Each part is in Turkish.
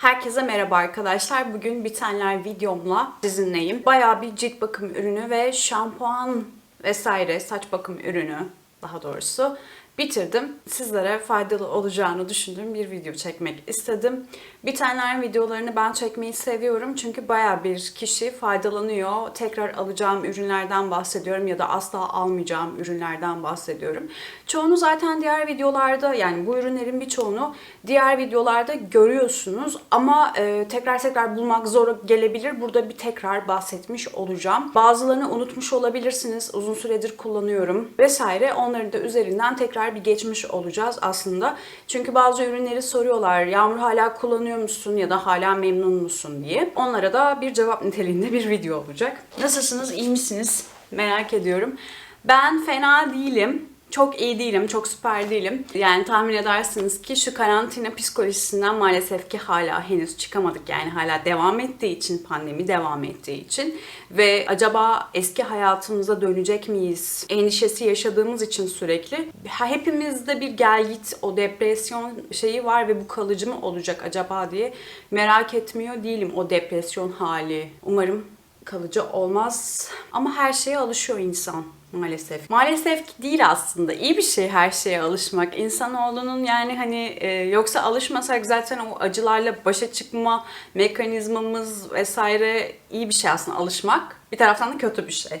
Herkese merhaba arkadaşlar. Bugün bitenler videomla sizinleyim. Bayağı bir cilt bakım ürünü ve şampuan vesaire saç bakım ürünü daha doğrusu bitirdim. Sizlere faydalı olacağını düşündüğüm bir video çekmek istedim. Bitenler videolarını ben çekmeyi seviyorum çünkü bayağı bir kişi faydalanıyor. Tekrar alacağım ürünlerden bahsediyorum ya da asla almayacağım ürünlerden bahsediyorum. Çoğunu zaten diğer videolarda yani bu ürünlerin birçoğunu diğer videolarda görüyorsunuz ama e, tekrar tekrar bulmak zor gelebilir. Burada bir tekrar bahsetmiş olacağım. Bazılarını unutmuş olabilirsiniz. Uzun süredir kullanıyorum vesaire. Onları da üzerinden tekrar bir geçmiş olacağız aslında. Çünkü bazı ürünleri soruyorlar. Yağmur hala kullanıyor musun ya da hala memnun musun diye. Onlara da bir cevap niteliğinde bir video olacak. Nasılsınız? İyi misiniz? Merak ediyorum. Ben fena değilim. Çok iyi değilim, çok süper değilim. Yani tahmin edersiniz ki şu karantina psikolojisinden maalesef ki hala henüz çıkamadık. Yani hala devam ettiği için, pandemi devam ettiği için ve acaba eski hayatımıza dönecek miyiz? Endişesi yaşadığımız için sürekli. Hepimizde bir gel git, o depresyon şeyi var ve bu kalıcı mı olacak acaba diye merak etmiyor değilim o depresyon hali. Umarım kalıcı olmaz. Ama her şeye alışıyor insan maalesef. Maalesef değil aslında. İyi bir şey her şeye alışmak. İnsanoğlunun yani hani e, yoksa alışmasak zaten o acılarla başa çıkma mekanizmamız vesaire iyi bir şey aslında alışmak. Bir taraftan da kötü bir şey.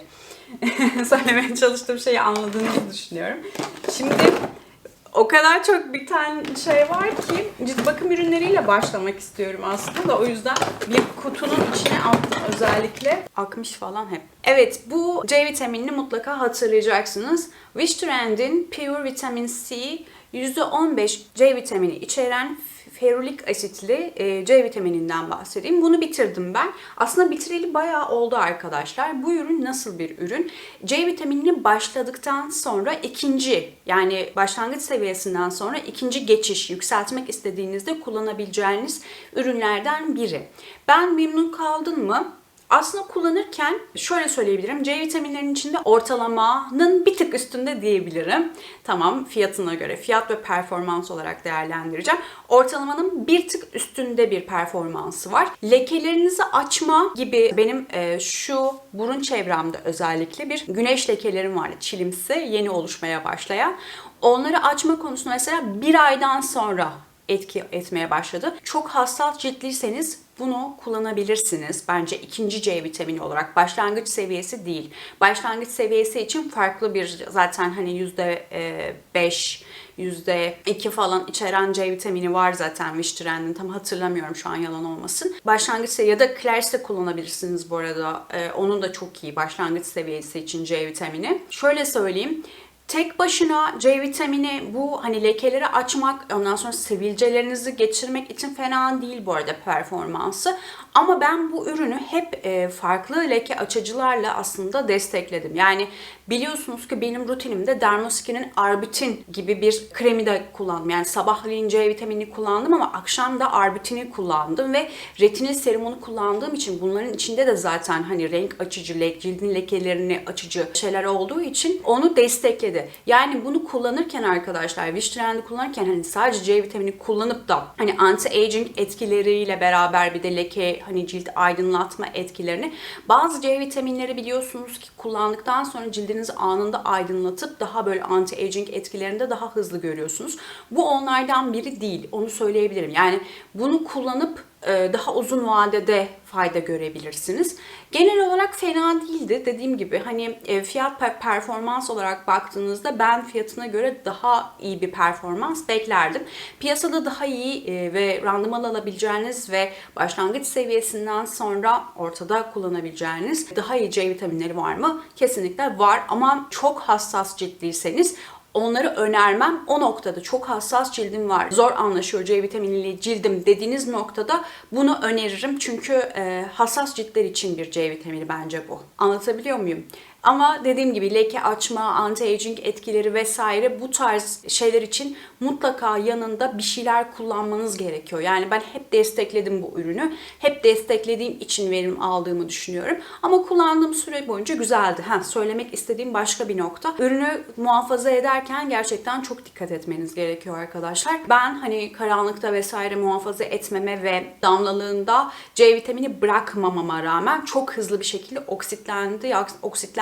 Söylemeye çalıştığım şeyi anladığınızı düşünüyorum. Şimdi o kadar çok biten şey var ki cilt bakım ürünleriyle başlamak istiyorum aslında da o yüzden bir kutunun içine attım özellikle. Akmış falan hep. Evet bu C vitaminini mutlaka hatırlayacaksınız. Wishtrend'in Pure Vitamin C %15 C vitamini içeren ferulik asitli e, C vitamininden bahsedeyim. Bunu bitirdim ben. Aslında bitireli bayağı oldu arkadaşlar. Bu ürün nasıl bir ürün? C vitaminini başladıktan sonra ikinci yani başlangıç seviyesinden sonra ikinci geçiş yükseltmek istediğinizde kullanabileceğiniz ürünlerden biri. Ben memnun kaldım mı? Aslında kullanırken şöyle söyleyebilirim. C vitaminlerinin içinde ortalamanın bir tık üstünde diyebilirim. Tamam fiyatına göre fiyat ve performans olarak değerlendireceğim. Ortalamanın bir tık üstünde bir performansı var. Lekelerinizi açma gibi benim e, şu burun çevremde özellikle bir güneş lekelerim vardı. Çilimsi yeni oluşmaya başlayan. Onları açma konusunda mesela bir aydan sonra etki etmeye başladı. Çok hassas ciltliyseniz bunu kullanabilirsiniz. Bence ikinci C vitamini olarak başlangıç seviyesi değil. Başlangıç seviyesi için farklı bir zaten hani yüzde beş, yüzde iki falan içeren C vitamini var zaten Wishtrend'in. Tam hatırlamıyorum şu an yalan olmasın. Başlangıç seviyesi ya da Claire's de kullanabilirsiniz bu arada. Ee, onun da çok iyi başlangıç seviyesi için C vitamini. Şöyle söyleyeyim. Tek başına C vitamini bu hani lekeleri açmak, ondan sonra sivilcelerinizi geçirmek için fena değil bu arada performansı. Ama ben bu ürünü hep e, farklı leke açıcılarla aslında destekledim. Yani biliyorsunuz ki benim rutinimde Dermoskin'in Arbutin gibi bir kremi de kullandım. Yani sabahleyin C vitamini kullandım ama akşam da Arbutin'i kullandım ve retinil serumunu kullandığım için bunların içinde de zaten hani renk açıcı, cildin lekelerini açıcı şeyler olduğu için onu destekledi. Yani bunu kullanırken arkadaşlar, Wishtrend'i kullanırken hani sadece C vitamini kullanıp da hani anti-aging etkileriyle beraber bir de leke hani cilt aydınlatma etkilerini bazı C vitaminleri biliyorsunuz ki kullandıktan sonra cildinizi anında aydınlatıp daha böyle anti-aging etkilerini de daha hızlı görüyorsunuz. Bu onlardan biri değil. Onu söyleyebilirim. Yani bunu kullanıp daha uzun vadede fayda görebilirsiniz. Genel olarak fena değildi. Dediğim gibi hani fiyat performans olarak baktığınızda ben fiyatına göre daha iyi bir performans beklerdim. Piyasada daha iyi ve randıman alabileceğiniz ve başlangıç seviyesinden sonra ortada kullanabileceğiniz daha iyi C vitaminleri var mı? Kesinlikle var ama çok hassas ciltliyseniz onları önermem. O noktada çok hassas cildim var. Zor anlaşıyor C vitaminiyle cildim dediğiniz noktada bunu öneririm. Çünkü e, hassas ciltler için bir C vitamini bence bu. Anlatabiliyor muyum? Ama dediğim gibi leke açma, anti-aging etkileri vesaire bu tarz şeyler için mutlaka yanında bir şeyler kullanmanız gerekiyor. Yani ben hep destekledim bu ürünü. Hep desteklediğim için verim aldığımı düşünüyorum. Ama kullandığım süre boyunca güzeldi. Ha, söylemek istediğim başka bir nokta. Ürünü muhafaza ederken gerçekten çok dikkat etmeniz gerekiyor arkadaşlar. Ben hani karanlıkta vesaire muhafaza etmeme ve damlalığında C vitamini bırakmamama rağmen çok hızlı bir şekilde oksitlendi,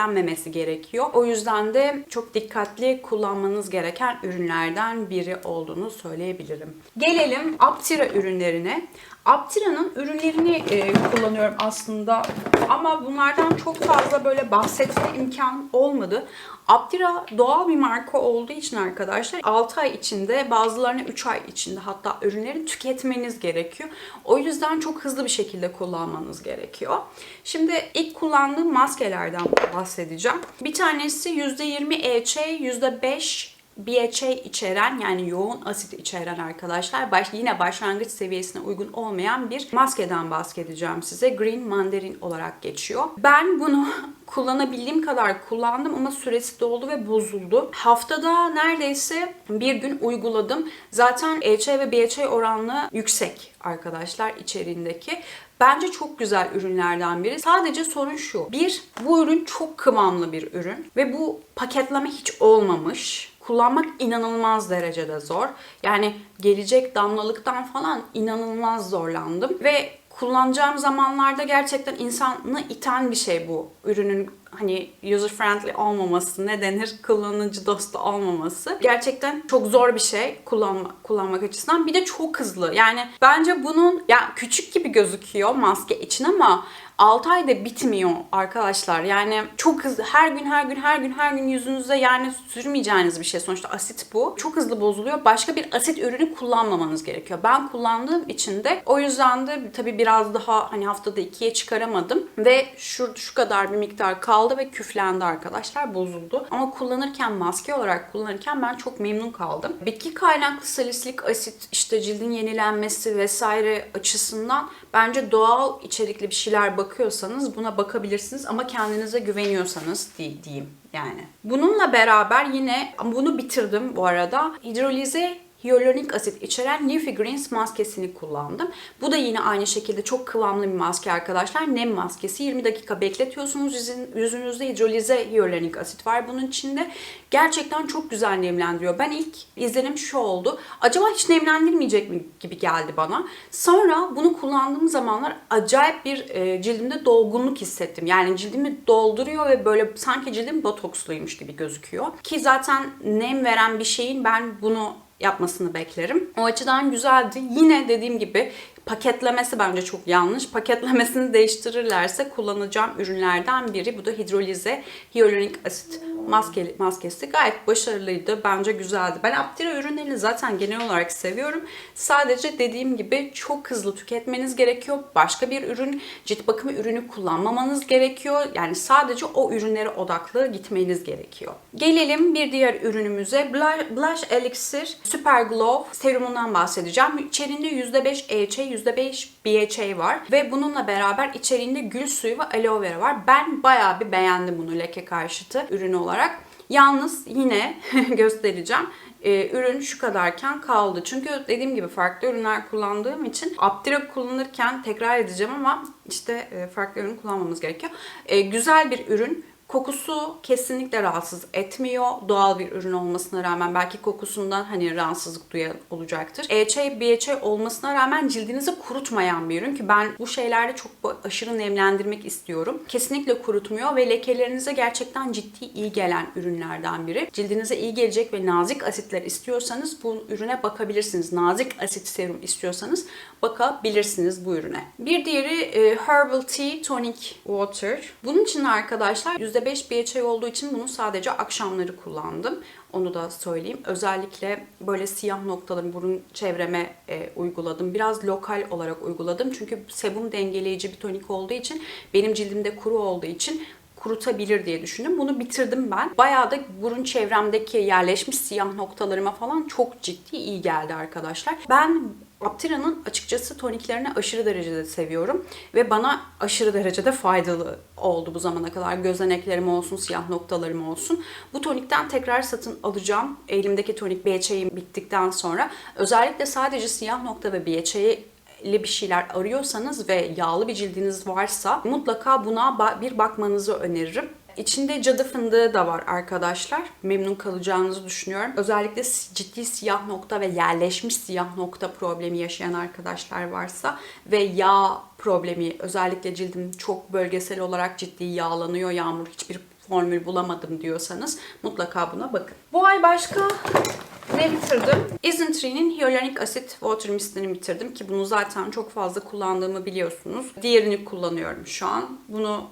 oksitlenmemesi gerekiyor. O yüzden de çok dikkatli kullanmanız gereken ürünlerden biri olduğunu söyleyebilirim. Gelelim Aptira ürünlerine. Aptira'nın ürünlerini e, kullanıyorum aslında ama bunlardan çok fazla böyle bahsetme imkan olmadı. Aptira doğal bir marka olduğu için arkadaşlar 6 ay içinde bazılarını 3 ay içinde hatta ürünleri tüketmeniz gerekiyor. O yüzden çok hızlı bir şekilde kullanmanız gerekiyor. Şimdi ilk kullandığım maskelerden bahsedeceğim. Bir tanesi %20 EÇ, %5 BHA içeren yani yoğun asit içeren arkadaşlar baş, yine başlangıç seviyesine uygun olmayan bir maskeden bahsedeceğim size. Green Mandarin olarak geçiyor. Ben bunu kullanabildiğim kadar kullandım ama süresi doldu ve bozuldu. Haftada neredeyse bir gün uyguladım. Zaten EHA ve BHA oranlı yüksek arkadaşlar içeriğindeki. Bence çok güzel ürünlerden biri. Sadece sorun şu. Bir, bu ürün çok kıvamlı bir ürün ve bu paketleme hiç olmamış kullanmak inanılmaz derecede zor. Yani gelecek damlalıktan falan inanılmaz zorlandım ve kullanacağım zamanlarda gerçekten insanı iten bir şey bu. Ürünün hani user friendly olmaması, ne denir? Kullanıcı dostu olmaması. Gerçekten çok zor bir şey kullanma, kullanmak açısından. Bir de çok hızlı. Yani bence bunun ya küçük gibi gözüküyor maske için ama 6 ayda bitmiyor arkadaşlar. Yani çok hızlı her gün her gün her gün her gün yüzünüze yani sürmeyeceğiniz bir şey. Sonuçta asit bu. Çok hızlı bozuluyor. Başka bir asit ürünü kullanmamanız gerekiyor. Ben kullandığım için de o yüzden de tabii biraz daha hani haftada ikiye çıkaramadım. Ve şu, şu kadar bir miktar kaldı ve küflendi arkadaşlar. Bozuldu. Ama kullanırken maske olarak kullanırken ben çok memnun kaldım. Bitki kaynaklı salisylik asit işte cildin yenilenmesi vesaire açısından bence doğal içerikli bir şeyler bakıyorsanız buna bakabilirsiniz ama kendinize güveniyorsanız diyeyim yani. Bununla beraber yine bunu bitirdim bu arada. Hidrolize hyaluronik asit içeren Leafy Greens maskesini kullandım. Bu da yine aynı şekilde çok kıvamlı bir maske arkadaşlar. Nem maskesi. 20 dakika bekletiyorsunuz. Yüzün, yüzünüzde hidrolize hyaluronik asit var bunun içinde. Gerçekten çok güzel nemlendiriyor. Ben ilk izlenim şu oldu. Acaba hiç nemlendirmeyecek mi gibi geldi bana. Sonra bunu kullandığım zamanlar acayip bir e, cildimde dolgunluk hissettim. Yani cildimi dolduruyor ve böyle sanki cildim botoksluymuş gibi gözüküyor. Ki zaten nem veren bir şeyin ben bunu yapmasını beklerim. O açıdan güzeldi. Yine dediğim gibi paketlemesi bence çok yanlış. Paketlemesini değiştirirlerse kullanacağım ürünlerden biri. Bu da hidrolize hyaluronik asit maske, maskesi. Gayet başarılıydı. Bence güzeldi. Ben Aptira ürünlerini zaten genel olarak seviyorum. Sadece dediğim gibi çok hızlı tüketmeniz gerekiyor. Başka bir ürün, cilt bakımı ürünü kullanmamanız gerekiyor. Yani sadece o ürünlere odaklı gitmeniz gerekiyor. Gelelim bir diğer ürünümüze. Blush Elixir Super Glow serumundan bahsedeceğim. İçerinde %5 EHA, %5 BHA var. Ve bununla beraber içeriğinde gül suyu ve aloe vera var. Ben bayağı bir beğendim bunu leke karşıtı ürün olarak. Yalnız yine göstereceğim. Ee, ürün şu kadarken kaldı. Çünkü dediğim gibi farklı ürünler kullandığım için Aptira kullanırken tekrar edeceğim ama işte e, farklı ürün kullanmamız gerekiyor. E, güzel bir ürün. Kokusu kesinlikle rahatsız etmiyor. Doğal bir ürün olmasına rağmen belki kokusundan hani rahatsızlık duyan olacaktır. EHA, BHA olmasına rağmen cildinizi kurutmayan bir ürün ki ben bu şeylerde çok aşırı nemlendirmek istiyorum. Kesinlikle kurutmuyor ve lekelerinize gerçekten ciddi iyi gelen ürünlerden biri. Cildinize iyi gelecek ve nazik asitler istiyorsanız bu ürüne bakabilirsiniz. Nazik asit serum istiyorsanız bakabilirsiniz bu ürüne. Bir diğeri e, Herbal Tea Tonic Water. Bunun için arkadaşlar %5 BHA olduğu için bunu sadece akşamları kullandım. Onu da söyleyeyim. Özellikle böyle siyah noktaları burun çevreme e, uyguladım. Biraz lokal olarak uyguladım. Çünkü sebum dengeleyici bir tonik olduğu için benim cildimde kuru olduğu için kurutabilir diye düşündüm. Bunu bitirdim ben. Bayağı da burun çevremdeki yerleşmiş siyah noktalarıma falan çok ciddi iyi geldi arkadaşlar. Ben Aptira'nın açıkçası toniklerini aşırı derecede seviyorum ve bana aşırı derecede faydalı oldu bu zamana kadar. Gözeneklerim olsun, siyah noktalarım olsun. Bu tonikten tekrar satın alacağım. Elimdeki tonik BHA'yim bittikten sonra. Özellikle sadece siyah nokta ve BHA'yı bir şeyler arıyorsanız ve yağlı bir cildiniz varsa mutlaka buna bir bakmanızı öneririm. İçinde cadı fındığı da var arkadaşlar. Memnun kalacağınızı düşünüyorum. Özellikle ciddi siyah nokta ve yerleşmiş siyah nokta problemi yaşayan arkadaşlar varsa ve yağ problemi özellikle cildim çok bölgesel olarak ciddi yağlanıyor. Yağmur hiçbir formül bulamadım diyorsanız mutlaka buna bakın. Bu ay başka ne bitirdim? Isintree'nin Hyaluronic Acid Water Mist'ini bitirdim ki bunu zaten çok fazla kullandığımı biliyorsunuz. Diğerini kullanıyorum şu an. Bunu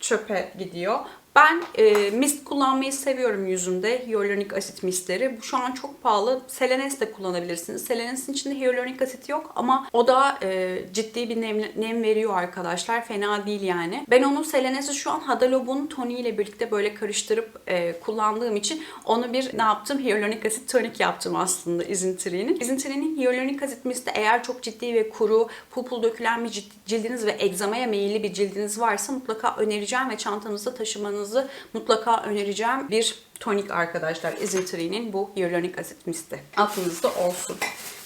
çöpe gidiyor. Ben e, mist kullanmayı seviyorum yüzümde. Hyaluronik asit mistleri. Bu şu an çok pahalı. Selenes de kullanabilirsiniz. Selenes'in içinde hyaluronik asit yok ama o da e, ciddi bir nem, nem veriyor arkadaşlar. Fena değil yani. Ben onu Selenes'i şu an Hadalob'un toniğiyle birlikte böyle karıştırıp e, kullandığım için onu bir ne yaptım? Hyaluronik asit tonik yaptım aslında Isintree'nin. Isintree'nin hyaluronik asit misti eğer çok ciddi ve kuru, pupul dökülen bir cildiniz ve egzamaya meyilli bir cildiniz varsa mutlaka önereceğim ve çantanızda taşımanızı kullanmanızı mutlaka önereceğim bir tonik arkadaşlar. Isintree'nin bu hyaluronik asit misti. Aklınızda olsun.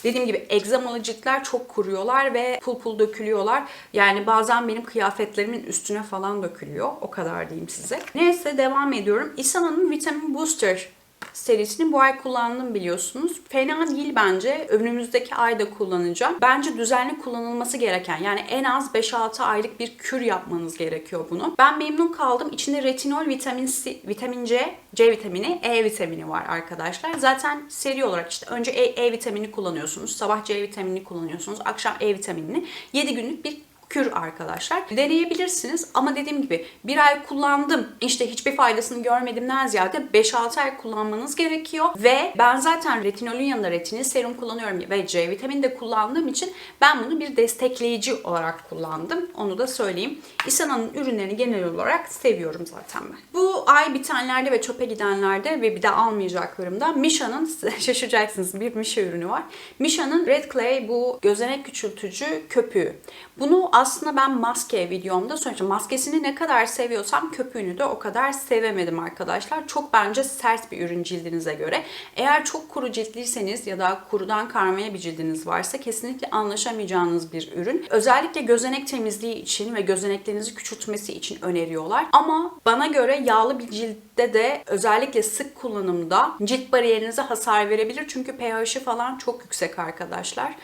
Dediğim gibi egzamalı ciltler çok kuruyorlar ve pul pul dökülüyorlar. Yani bazen benim kıyafetlerimin üstüne falan dökülüyor. O kadar diyeyim size. Neyse devam ediyorum. Isana'nın Vitamin Booster serisini bu ay kullandım biliyorsunuz. Fena değil bence. Önümüzdeki ayda kullanacağım. Bence düzenli kullanılması gereken yani en az 5-6 aylık bir kür yapmanız gerekiyor bunu. Ben memnun kaldım. İçinde retinol, vitamin C, vitamin C, C vitamini, E vitamini var arkadaşlar. Zaten seri olarak işte önce E, e vitamini kullanıyorsunuz. Sabah C vitamini kullanıyorsunuz. Akşam E vitaminini. 7 günlük bir kür arkadaşlar. Deneyebilirsiniz ama dediğim gibi bir ay kullandım işte hiçbir faydasını görmedimden ziyade 5-6 ay kullanmanız gerekiyor ve ben zaten retinolün yanında retinil serum kullanıyorum ve C vitamini de kullandığım için ben bunu bir destekleyici olarak kullandım. Onu da söyleyeyim. Isana'nın ürünlerini genel olarak seviyorum zaten ben. Bu ay bitenlerde ve çöpe gidenlerde ve bir de almayacaklarımda Misha'nın şaşıracaksınız bir Misha ürünü var. Misha'nın Red Clay bu gözenek küçültücü köpüğü. Bunu aslında ben maske videomda sonuçta maskesini ne kadar seviyorsam köpüğünü de o kadar sevemedim arkadaşlar. Çok bence sert bir ürün cildinize göre. Eğer çok kuru ciltliyseniz ya da kurudan karmaya bir cildiniz varsa kesinlikle anlaşamayacağınız bir ürün. Özellikle gözenek temizliği için ve gözeneklerinizi küçültmesi için öneriyorlar. Ama bana göre yağlı bir ciltte de özellikle sık kullanımda cilt bariyerinize hasar verebilir. Çünkü pH'i falan çok yüksek arkadaşlar.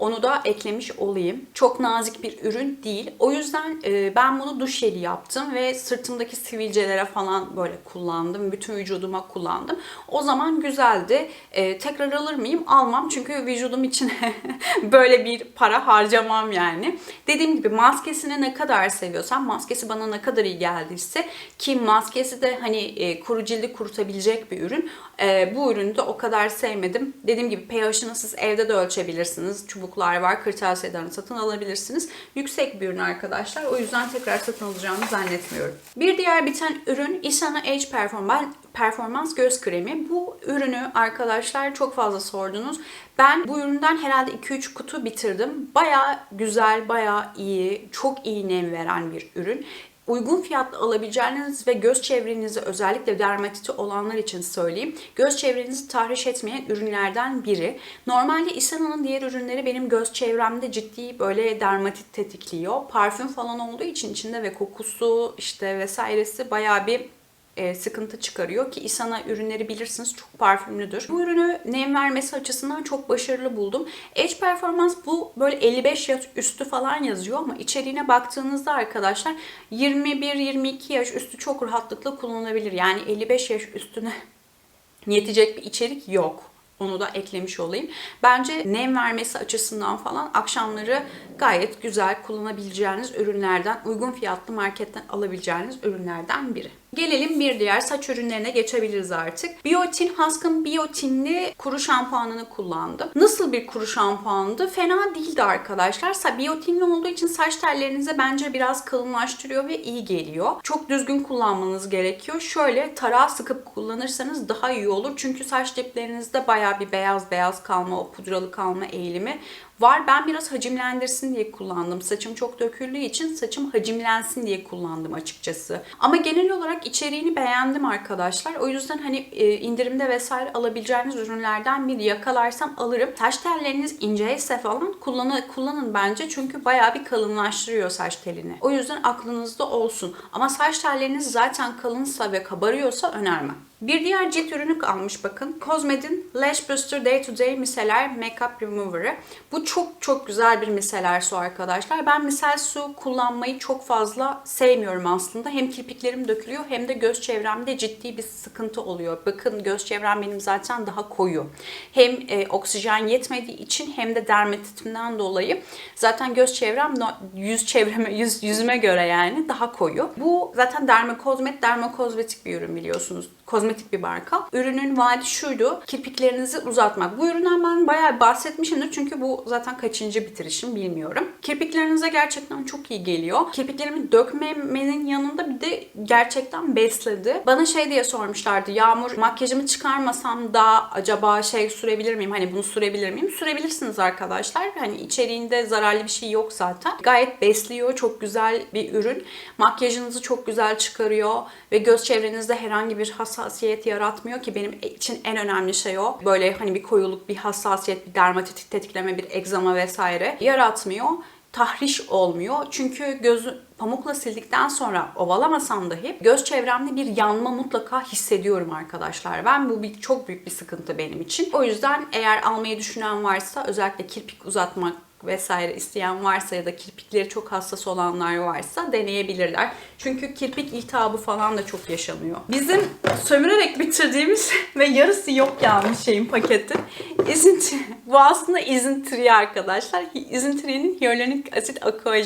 Onu da eklemiş olayım. Çok nazik bir ürün değil. O yüzden e, ben bunu duş jeli yaptım ve sırtımdaki sivilcelere falan böyle kullandım. Bütün vücuduma kullandım. O zaman güzeldi. E, tekrar alır mıyım? Almam. Çünkü vücudum için böyle bir para harcamam yani. Dediğim gibi maskesini ne kadar seviyorsam, maskesi bana ne kadar iyi geldiyse ki maskesi de hani e, kuru cildi kurutabilecek bir ürün. Bu ürünü de o kadar sevmedim. Dediğim gibi pH'ını siz evde de ölçebilirsiniz. Çubuk çubuklar var. Kırtasiyeden satın alabilirsiniz. Yüksek bir ürün arkadaşlar. O yüzden tekrar satın alacağımı zannetmiyorum. Bir diğer biten ürün Isana Age Performance performans göz kremi. Bu ürünü arkadaşlar çok fazla sordunuz. Ben bu üründen herhalde 2-3 kutu bitirdim. Baya güzel, baya iyi, çok iyi nem veren bir ürün uygun fiyatlı alabileceğiniz ve göz çevrenizi özellikle dermatiti olanlar için söyleyeyim. Göz çevrenizi tahriş etmeyen ürünlerden biri. Normalde Isana'nın diğer ürünleri benim göz çevremde ciddi böyle dermatit tetikliyor. Parfüm falan olduğu için içinde ve kokusu işte vesairesi bayağı bir e, sıkıntı çıkarıyor ki Isana ürünleri bilirsiniz çok parfümlüdür. Bu ürünü nem vermesi açısından çok başarılı buldum. Edge Performance bu böyle 55 yaş üstü falan yazıyor ama içeriğine baktığınızda arkadaşlar 21-22 yaş üstü çok rahatlıkla kullanılabilir. Yani 55 yaş üstüne yetecek bir içerik yok. Onu da eklemiş olayım. Bence nem vermesi açısından falan akşamları gayet güzel kullanabileceğiniz ürünlerden, uygun fiyatlı marketten alabileceğiniz ürünlerden biri. Gelelim bir diğer saç ürünlerine geçebiliriz artık. Biotin, Husk'ın Biotin'li kuru şampuanını kullandım. Nasıl bir kuru şampuandı? Fena değildi arkadaşlar. Biotinli olduğu için saç tellerinize bence biraz kalınlaştırıyor ve iyi geliyor. Çok düzgün kullanmanız gerekiyor. Şöyle tarağı sıkıp kullanırsanız daha iyi olur. Çünkü saç diplerinizde baya bir beyaz beyaz kalma, o pudralı kalma eğilimi var. Ben biraz hacimlendirsin diye kullandım. Saçım çok döküldüğü için saçım hacimlensin diye kullandım açıkçası. Ama genel olarak içeriğini beğendim arkadaşlar. O yüzden hani e, indirimde vesaire alabileceğiniz ürünlerden biri yakalarsam alırım. Saç telleriniz inceyse falan kullanı, kullanın bence. Çünkü bayağı bir kalınlaştırıyor saç telini. O yüzden aklınızda olsun. Ama saç telleriniz zaten kalınsa ve kabarıyorsa önermem. Bir diğer cilt ürünü kalmış bakın. Cosmed'in Lash Booster Day to Day Micellar Makeup Remover'ı. Bu çok çok güzel bir miseler su arkadaşlar. Ben misel su kullanmayı çok fazla sevmiyorum aslında. Hem kirpiklerim dökülüyor hem de göz çevremde ciddi bir sıkıntı oluyor. Bakın göz çevrem benim zaten daha koyu. Hem e, oksijen yetmediği için hem de dermatitimden dolayı zaten göz çevrem yüz çevreme yüz yüzüme göre yani daha koyu. Bu zaten dermokozmet dermokozmetik bir ürün biliyorsunuz kozmetik bir marka. Ürünün vaadi şuydu. Kirpiklerinizi uzatmak. Bu üründen ben bayağı bahsetmişimdir. Çünkü bu zaten kaçıncı bitirişim bilmiyorum. Kirpiklerinize gerçekten çok iyi geliyor. Kirpiklerimi dökmemenin yanında bir de gerçekten besledi. Bana şey diye sormuşlardı. Yağmur makyajımı çıkarmasam da acaba şey sürebilir miyim? Hani bunu sürebilir miyim? Sürebilirsiniz arkadaşlar. Hani içeriğinde zararlı bir şey yok zaten. Gayet besliyor. Çok güzel bir ürün. Makyajınızı çok güzel çıkarıyor ve göz çevrenizde herhangi bir hassasiyet yaratmıyor ki benim için en önemli şey o. Böyle hani bir koyuluk, bir hassasiyet, bir dermatitit tetikleme, bir egzama vesaire yaratmıyor tahriş olmuyor. Çünkü gözü pamukla sildikten sonra ovalamasam dahi göz çevremde bir yanma mutlaka hissediyorum arkadaşlar. Ben bu bir, çok büyük bir sıkıntı benim için. O yüzden eğer almayı düşünen varsa özellikle kirpik uzatmak vesaire isteyen varsa ya da kirpikleri çok hassas olanlar varsa deneyebilirler. Çünkü kirpik iltihabı falan da çok yaşanıyor. Bizim sömürerek bitirdiğimiz ve yarısı yok yalnız şeyin paketi. İzinti. Bu aslında izintiri arkadaşlar. İzintiri'nin hyaluronik asit aqua.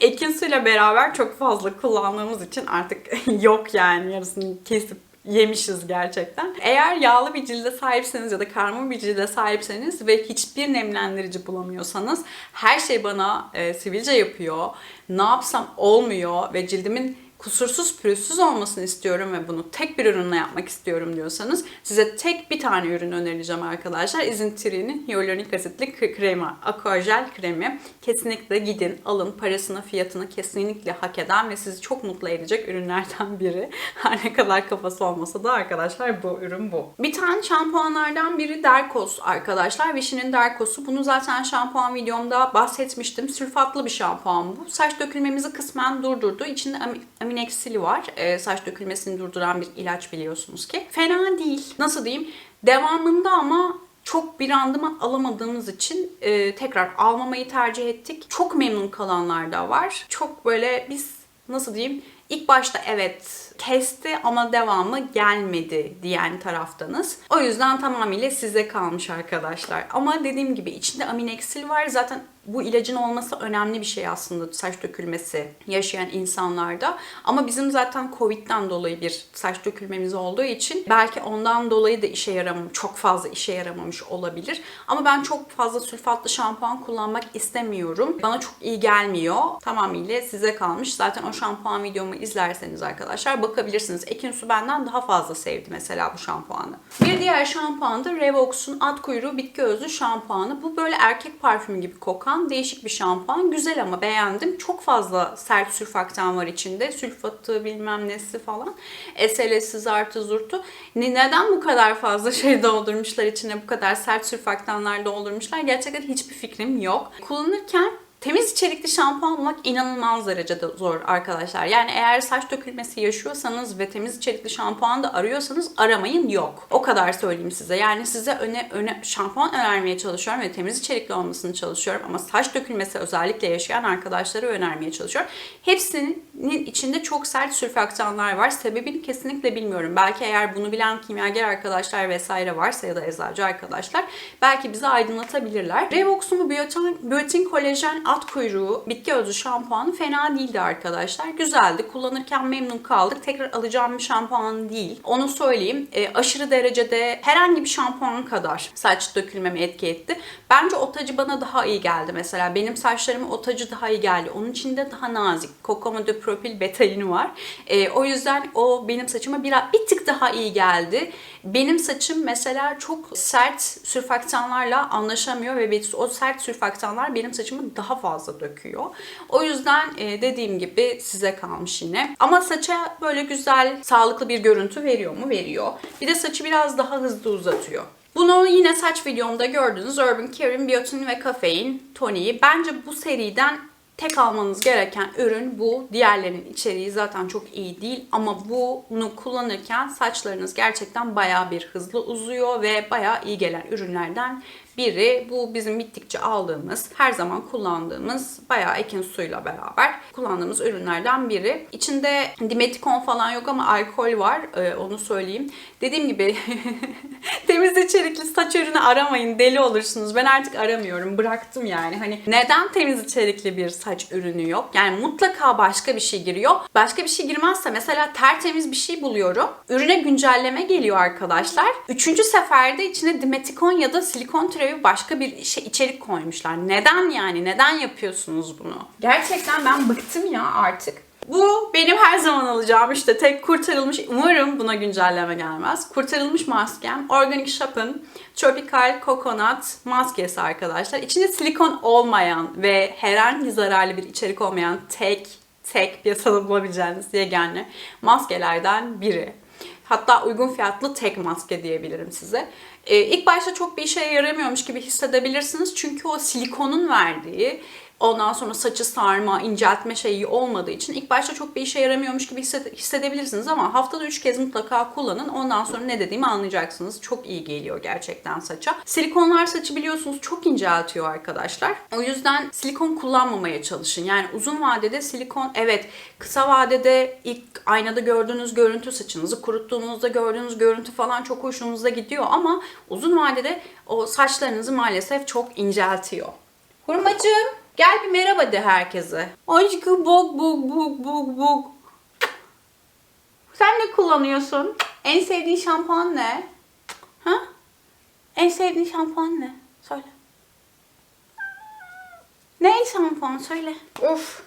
Ekin suyla beraber çok fazla kullandığımız için artık yok yani yarısını kesip yemişiz gerçekten. Eğer yağlı bir cilde sahipseniz ya da karma bir cilde sahipseniz ve hiçbir nemlendirici bulamıyorsanız her şey bana e, sivilce yapıyor. Ne yapsam olmuyor ve cildimin kusursuz pürüzsüz olmasını istiyorum ve bunu tek bir ürünle yapmak istiyorum diyorsanız size tek bir tane ürün önereceğim arkadaşlar. Isentri'nin hyaluronik asitli kremi, aquagel kremi. Kesinlikle gidin, alın. Parasını, fiyatını kesinlikle hak eden ve sizi çok mutlu edecek ürünlerden biri. Her ne kadar kafası olmasa da arkadaşlar bu ürün bu. Bir tane şampuanlardan biri Derkos arkadaşlar. Vichy'nin Derkos'u. Bunu zaten şampuan videomda bahsetmiştim. Sülfatlı bir şampuan bu. Saç dökülmemizi kısmen durdurdu. İçinde amineksili var. E, saç dökülmesini durduran bir ilaç biliyorsunuz ki. Fena değil. Nasıl diyeyim? Devamında ama çok bir randıman alamadığımız için e, tekrar almamayı tercih ettik. Çok memnun kalanlar da var. Çok böyle biz nasıl diyeyim İlk başta evet kesti ama devamı gelmedi diyen taraftanız. O yüzden tamamıyla size kalmış arkadaşlar. Ama dediğim gibi içinde amineksil var. Zaten bu ilacın olması önemli bir şey aslında saç dökülmesi yaşayan insanlarda. Ama bizim zaten Covid'den dolayı bir saç dökülmemiz olduğu için belki ondan dolayı da işe yaramamış, çok fazla işe yaramamış olabilir. Ama ben çok fazla sülfatlı şampuan kullanmak istemiyorum. Bana çok iyi gelmiyor. Tamamıyla size kalmış. Zaten o şampuan videomu izlerseniz arkadaşlar bakabilirsiniz. Ekin Su benden daha fazla sevdi mesela bu şampuanı. Bir diğer şampuan da Revox'un at kuyruğu bitki özlü şampuanı. Bu böyle erkek parfümü gibi kokan değişik bir şampuan. Güzel ama beğendim. Çok fazla sert sülfaktan var içinde. Sülfatı bilmem nesi falan. SLS'i zartı zurtu. Neden bu kadar fazla şey doldurmuşlar içine bu kadar sert sülfaktanlar doldurmuşlar? Gerçekten hiçbir fikrim yok. Kullanırken Temiz içerikli şampuan bulmak inanılmaz derecede zor arkadaşlar. Yani eğer saç dökülmesi yaşıyorsanız ve temiz içerikli şampuan da arıyorsanız aramayın yok. O kadar söyleyeyim size. Yani size öne, öne şampuan önermeye çalışıyorum ve temiz içerikli olmasını çalışıyorum. Ama saç dökülmesi özellikle yaşayan arkadaşları önermeye çalışıyorum. Hepsinin içinde çok sert sülfaktanlar var. Sebebini kesinlikle bilmiyorum. Belki eğer bunu bilen kimyager arkadaşlar vesaire varsa ya da eczacı arkadaşlar belki bizi aydınlatabilirler. Revox'un bu biyotin, biyotin kolajen alt kuyruğu bitki özü şampuanı fena değildi arkadaşlar. Güzeldi. Kullanırken memnun kaldık. Tekrar alacağım bir şampuan değil. Onu söyleyeyim. E, aşırı derecede herhangi bir şampuan kadar saç dökülmeme etki etti. Bence otacı bana daha iyi geldi mesela. Benim saçlarıma otacı daha iyi geldi. Onun içinde daha nazik. Kokomo de propil betaini var. E, o yüzden o benim saçıma bir, bir tık daha iyi geldi. Benim saçım mesela çok sert sürfaktanlarla anlaşamıyor ve o sert sürfaktanlar benim saçımı daha fazla döküyor. O yüzden e, dediğim gibi size kalmış yine. Ama saça böyle güzel, sağlıklı bir görüntü veriyor mu? Veriyor. Bir de saçı biraz daha hızlı uzatıyor. Bunu yine saç videomda gördünüz. Urban Care'in biyotin ve kafein toniği. Bence bu seriden tek almanız gereken ürün bu. Diğerlerinin içeriği zaten çok iyi değil ama bunu kullanırken saçlarınız gerçekten baya bir hızlı uzuyor ve baya iyi gelen ürünlerden biri. Bu bizim bittikçe aldığımız, her zaman kullandığımız bayağı ekin suyuyla beraber kullandığımız ürünlerden biri. İçinde dimetikon falan yok ama alkol var. Ee, onu söyleyeyim. Dediğim gibi temiz içerikli saç ürünü aramayın. Deli olursunuz. Ben artık aramıyorum. Bıraktım yani. Hani neden temiz içerikli bir saç ürünü yok? Yani mutlaka başka bir şey giriyor. Başka bir şey girmezse mesela tertemiz bir şey buluyorum. Ürüne güncelleme geliyor arkadaşlar. Üçüncü seferde içine dimetikon ya da silikon türevi başka bir şey içerik koymuşlar. Neden yani? Neden yapıyorsunuz bunu? Gerçekten ben bıktım ya artık. Bu benim her zaman alacağım işte tek kurtarılmış, umarım buna güncelleme gelmez. Kurtarılmış maskem Organic Shop'ın Tropical Coconut maskesi arkadaşlar. İçinde silikon olmayan ve herhangi zararlı bir içerik olmayan tek tek piyasada bulabileceğiniz yegane maskelerden biri. Hatta uygun fiyatlı tek maske diyebilirim size. Ee, ilk başta çok bir işe yaramıyormuş gibi hissedebilirsiniz. Çünkü o silikonun verdiği Ondan sonra saçı sarma, inceltme şeyi olmadığı için ilk başta çok bir işe yaramıyormuş gibi hissedebilirsiniz ama haftada 3 kez mutlaka kullanın. Ondan sonra ne dediğimi anlayacaksınız. Çok iyi geliyor gerçekten saça. Silikonlar saçı biliyorsunuz çok inceltiyor arkadaşlar. O yüzden silikon kullanmamaya çalışın. Yani uzun vadede silikon evet kısa vadede ilk aynada gördüğünüz görüntü saçınızı kuruttuğunuzda gördüğünüz görüntü falan çok hoşunuza gidiyor ama uzun vadede o saçlarınızı maalesef çok inceltiyor. Hurmacığım Gel bir merhaba de herkese. Aşkım bok bok bok bok bok. Sen ne kullanıyorsun? En sevdiğin şampuan ne? Ha? En sevdiğin şampuan ne? Söyle. Ne şampuan söyle. Of.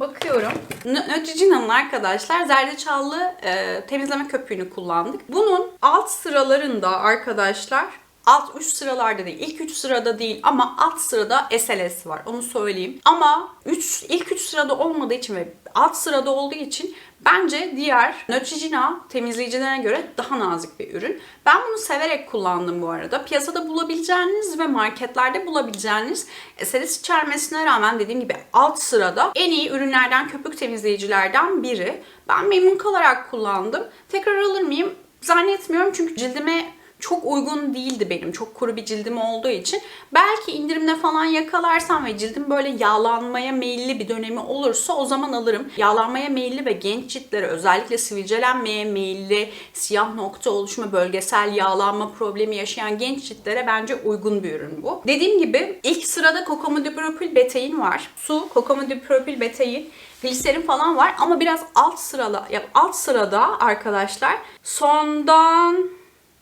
Bakıyorum. Neutrogena'nın arkadaşlar zerdeçallı e, temizleme köpüğünü kullandık. Bunun alt sıralarında arkadaşlar alt 3 sıralarda değil, ilk 3 sırada değil ama alt sırada SLS var. Onu söyleyeyim. Ama 3 ilk 3 sırada olmadığı için ve alt sırada olduğu için bence diğer Neutrogena temizleyicilerine göre daha nazik bir ürün. Ben bunu severek kullandım bu arada. Piyasada bulabileceğiniz ve marketlerde bulabileceğiniz SLS içermesine rağmen dediğim gibi alt sırada en iyi ürünlerden, köpük temizleyicilerden biri. Ben memnun kalarak kullandım. Tekrar alır mıyım? Zannetmiyorum çünkü cildime çok uygun değildi benim. Çok kuru bir cildim olduğu için. Belki indirimde falan yakalarsam ve cildim böyle yağlanmaya meyilli bir dönemi olursa o zaman alırım. Yağlanmaya meyilli ve genç ciltlere özellikle sivilcelenmeye meyilli, siyah nokta oluşma, bölgesel yağlanma problemi yaşayan genç ciltlere bence uygun bir ürün bu. Dediğim gibi ilk sırada kokomodipropil betein var. Su, kokomodipropil betein gliserin falan var ama biraz alt sırala alt sırada arkadaşlar sondan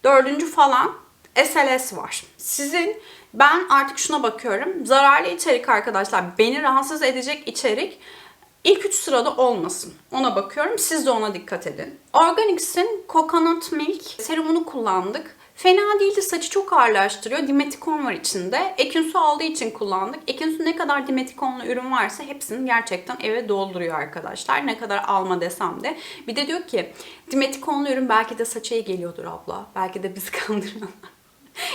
Dördüncü falan SLS var. Sizin ben artık şuna bakıyorum. Zararlı içerik arkadaşlar beni rahatsız edecek içerik ilk üç sırada olmasın. Ona bakıyorum. Siz de ona dikkat edin. Organics'in Coconut Milk serumunu kullandık. Fena değildi. Saçı çok ağırlaştırıyor. Dimetikon var içinde. Ekinsu aldığı için kullandık. Ekinsu ne kadar dimetikonlu ürün varsa hepsini gerçekten eve dolduruyor arkadaşlar. Ne kadar alma desem de. Bir de diyor ki dimetikonlu ürün belki de saça geliyordur abla. Belki de bizi kandırıyorlar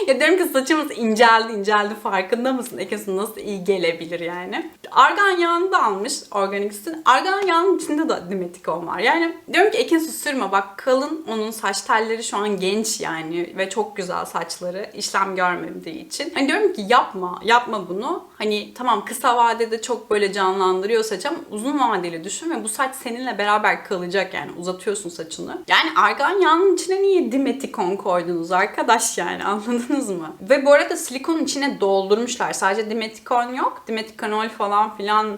ya diyorum ki saçımız inceldi inceldi farkında mısın? Ekesin nasıl iyi gelebilir yani. Argan yağını da almış Organics'in. Argan yağının içinde de dimetikon var. Yani diyorum ki Ekin sürme bak kalın onun saç telleri şu an genç yani ve çok güzel saçları işlem görmediği için. Hani diyorum ki yapma yapma bunu. Hani tamam kısa vadede çok böyle canlandırıyor saç ama uzun vadeli düşün ve bu saç seninle beraber kalacak yani uzatıyorsun saçını. Yani argan yağının içine niye dimetikon koydunuz arkadaş yani anladınız mı? Ve bu arada silikonun içine doldurmuşlar. Sadece dimetikon yok. Dimetikanol falan filan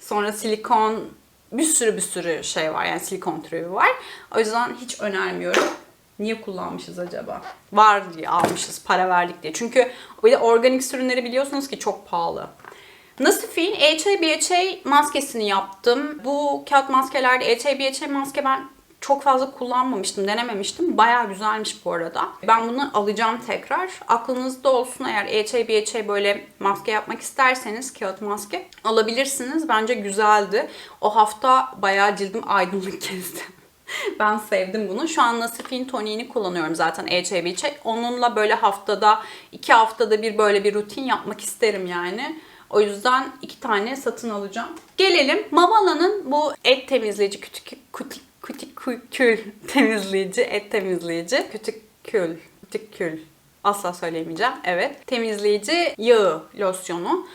sonra silikon bir sürü bir sürü şey var yani silikon türevi var. O yüzden hiç önermiyorum. Niye kullanmışız acaba? Var diye almışız, para verdik diye. Çünkü bir de organik ürünleri biliyorsunuz ki çok pahalı. Nasif'in HA BHA maskesini yaptım. Bu kağıt maskelerde HA BHA maske ben çok fazla kullanmamıştım, denememiştim. Bayağı güzelmiş bu arada. Ben bunu alacağım tekrar. Aklınızda olsun eğer HA BHA böyle maske yapmak isterseniz kağıt maske alabilirsiniz. Bence güzeldi. O hafta bayağı cildim aydınlık gezdi. Ben sevdim bunu. Şu an Nasif'in toniğini kullanıyorum zaten HA Onunla böyle haftada, iki haftada bir böyle bir rutin yapmak isterim yani. O yüzden iki tane satın alacağım. Gelelim Mamala'nın bu et temizleyici, kütük, kütük, kütikül temizleyici, et temizleyici, kütikül, kütikül asla söyleyemeyeceğim. Evet. Temizleyici yağı losyonu.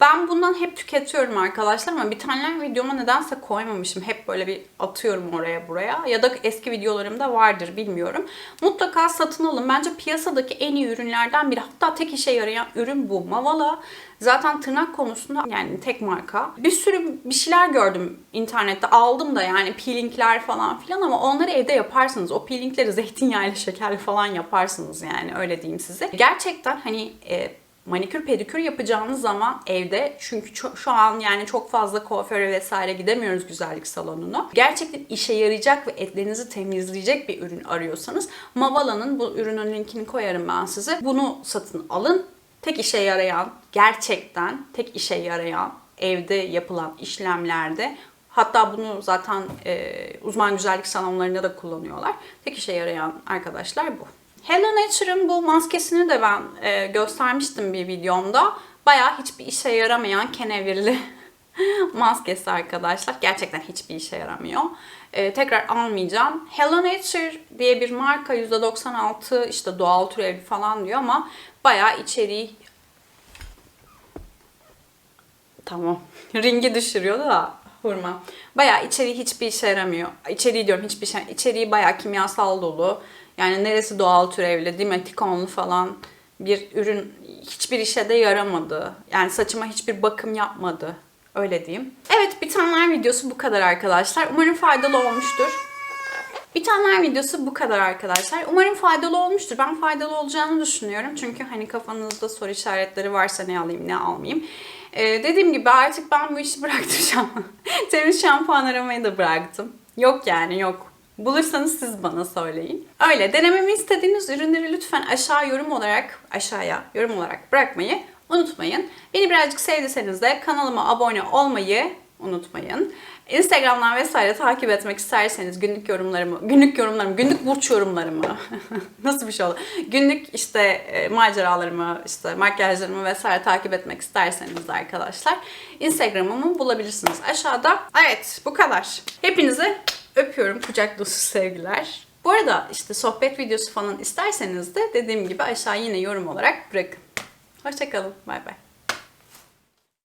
Ben bundan hep tüketiyorum arkadaşlar ama bir tane videoma nedense koymamışım. Hep böyle bir atıyorum oraya buraya. Ya da eski videolarımda vardır bilmiyorum. Mutlaka satın alın. Bence piyasadaki en iyi ürünlerden biri. Hatta tek işe yarayan ürün bu. Mavala zaten tırnak konusunda yani tek marka. Bir sürü bir şeyler gördüm internette. Aldım da yani peelingler falan filan ama onları evde yaparsınız. O peelingleri zeytinyağıyla şekerli falan yaparsınız yani öyle diyeyim size. Gerçekten hani e, manikür pedikür yapacağınız zaman evde çünkü şu an yani çok fazla kuaföre vesaire gidemiyoruz güzellik salonuna. Gerçekten işe yarayacak ve etlerinizi temizleyecek bir ürün arıyorsanız Mavala'nın bu ürünün linkini koyarım ben size. Bunu satın alın. Tek işe yarayan, gerçekten tek işe yarayan evde yapılan işlemlerde Hatta bunu zaten e, uzman güzellik salonlarında da kullanıyorlar. Tek işe yarayan arkadaşlar bu. Hello Nature'ın bu maskesini de ben e, göstermiştim bir videomda. Bayağı hiçbir işe yaramayan kenevirli maskesi arkadaşlar. Gerçekten hiçbir işe yaramıyor. E, tekrar almayacağım. Hello Nature diye bir marka %96 işte doğal türevi falan diyor ama bayağı içeriği Tamam. Ringi düşürüyor da hurma. Bayağı içeriği hiçbir işe yaramıyor. İçeriği diyorum hiçbir şey. İçeriği bayağı kimyasal dolu. Yani neresi doğal türevli, dimetikonlu falan bir ürün hiçbir işe de yaramadı. Yani saçıma hiçbir bakım yapmadı. Öyle diyeyim. Evet bitenler videosu bu kadar arkadaşlar. Umarım faydalı olmuştur. Bitenler videosu bu kadar arkadaşlar. Umarım faydalı olmuştur. Ben faydalı olacağını düşünüyorum. Çünkü hani kafanızda soru işaretleri varsa ne alayım ne almayayım. Ee, dediğim gibi artık ben bu işi bıraktım. Temiz şampuan aramayı da bıraktım. Yok yani yok. Bulursanız siz bana söyleyin. Öyle denememi istediğiniz ürünleri lütfen aşağı yorum olarak aşağıya yorum olarak bırakmayı unutmayın. Beni birazcık sevdiyseniz de kanalıma abone olmayı unutmayın. Instagram'dan vesaire takip etmek isterseniz günlük yorumlarımı, günlük yorumlarımı, günlük burç yorumlarımı nasıl bir şey olur? Günlük işte e, maceralarımı, işte makyajlarımı vesaire takip etmek isterseniz de arkadaşlar Instagram'ımı bulabilirsiniz aşağıda. Evet bu kadar. Hepinizi öpüyorum. Kucak dolusu sevgiler. Bu arada işte sohbet videosu falan isterseniz de dediğim gibi aşağı yine yorum olarak bırakın. Hoşçakalın. Bay bay.